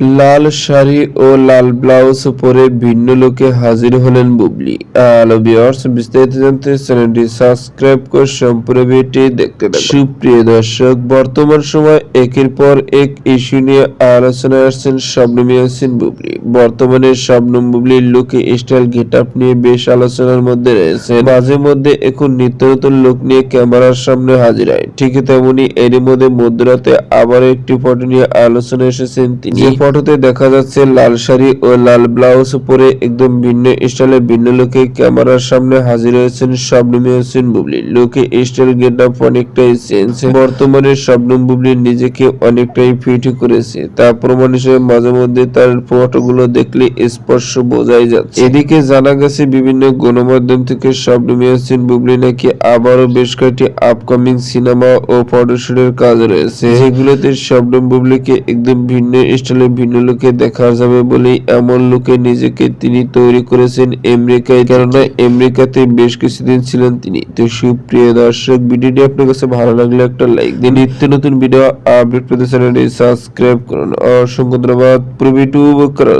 লাল শাড়ি ও লাল blouse পরে ভিন্ন লোকে হাজির হলেন বুবলি। হ্যালো বিস্তারিত জানতে চ্যানেলটি সাবস্ক্রাইব করে সম্পূর্ণ ভিডিওটি দেখতে সুপ্রিয় দর্শক, বর্তমান সময় একের পর এক ইস্যু নিয়ে আলোচনায় আসছেন শবনম ইয়াসিন বুবলি। বর্তমানে শবনম বুবলির লুকে স্টাইল গেটআপ নিয়ে বেশ আলোচনার মধ্যে রয়েছে। মাঝে মধ্যে এখন নিত্য নতুন লুক নিয়ে ক্যামেরার সামনে হাজির হয়। ঠিক তেমনি এরই মধ্যে মধ্যরাতে আবার একটি ফটো নিয়ে আলোচনা এসেছেন তিনি। ফটোতে দেখা যাচ্ছে লাল শাড়ি ও লাল ব্লাউজ পরে একদম ভিন্ন স্টাইলে, ভিন্ন লুকে ক্যামেরার সামনে হাজির হয়েছেন শবনম ইয়াসিন বুবলি। লুকে স্টাইল গেট আপ অনেকটাই চেঞ্জ। বর্তমানে শবনম বুবলি নিজেকে অনেকটাই ফিট করেছে। তা প্রমাণ হিসেবে মাঝে মধ্যে তার ফটোগুলো দেখলে স্পর্শ বোঝাই যাচ্ছে। এদিকে জানা গেছে, বিভিন্ন গণমাধ্যম থেকে শবনম ইয়াসিন বুবলি নাকি আবারও বেশ কয়েকটি আপকামিং সিনেমা ও ফটোশুটের কাজ রয়েছে। যেগুলোতে শবনম বুবলিকে একদম ভিন্ন স্টাইলে ভিন্ন লোকে দেখা যাবে বলেই এমন লোকে নিজেকে তিনি তৈরি করেছেন আমেরিকায়। কেননা আমেরিকাতে বেশ কিছুদিন ছিলেন তিনি। তো সুপ্রিয় দর্শক, ভিডিওটি আপনার কাছে ভালো লাগলে একটা লাইক দিন নিত্য নতুন ভিডিও আপডেট পেতে চ্যানেলটি সাবস্ক্রাইব করুন। অসংখ্য ধন্যবাদ। প্রবি টু